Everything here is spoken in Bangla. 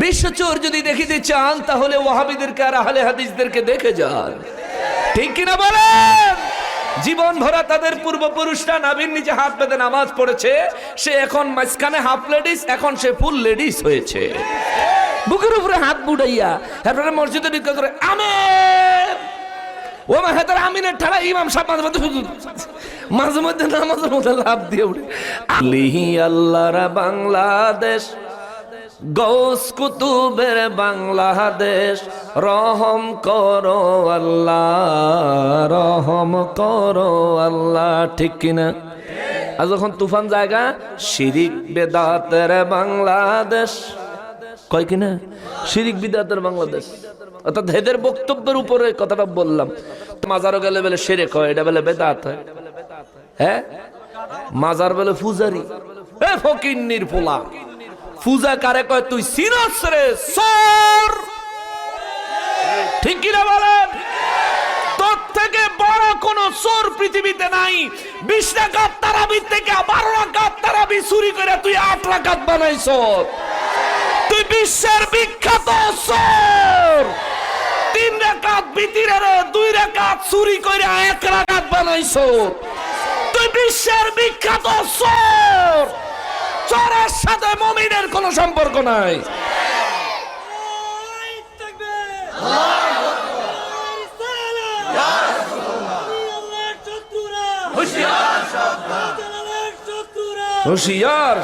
বিশ্বচোর যদি দেখিতে চান, তাহলে ওয়াহাবিদেরকে আর আহলে হাদিসদেরকে দেখে যান। ঠিক কিনা বলেন? জীবন ভরা তাদের পূর্বপুরুষরা নাভির নিচে হাত বেঁধে নামাজ পড়েছে, সে এখন মাঝখানে হাফ লেডিস এখন সে ফুল লেডিস হয়েছে। বুকের উপরে হাত বুড়াইয়া তারপরে মসজিদে ঢুকে করে, আমেন! ও মা হেতার আমিনের ঠাড়া ইমাম সাহেব মাঝে মধ্যে মাঝে মধ্যে নামাজের মধ্যে লাভ দিয়ে উঠে লিহি আল্লাহরা বাংলাদেশ গৌস কুতুবের বাংলাদেশ, রহম করো আল্লাহ, রহম করো আল্লাহ, ঠিক কিনা? আর যখন তুফান জায়গা, শিরিক বেদাতের বাংলাদেশ। কয় কিনা? শিরিক বিদাতের বাংলাদেশ। অর্থাৎ হেদের বক্তব্যের উপরে কথাটা বললাম। মাজারও গেলে বেলে সেরে কয় এটা বেলে বেদাত হয়। হ্যাঁ? মাজার বেলে ফুজারি এ ফকিন্নির পোলা। ফুজা কারে কয়, তুই সিনস রে সর। ঠিক কিনা বলেন? তোর থেকে বড় কোন চোর পৃথিবীতে নাই। বিশ রাকাত তারাবি থেকে বারো রাকাত তারাবি চুরি করে তুই আট রাকাত বানাইছ। তুই বিশ্বের বিখ্যাত চোর তিন রাকাত বিতিরের দুই রাকাত চুরি করে এক রাকাত বানাইছ। তুই বিশ্বের বিখ্যাত চোর চোরের সাথে মমিনের কোনো সম্পর্ক নাই। হুশিয়ার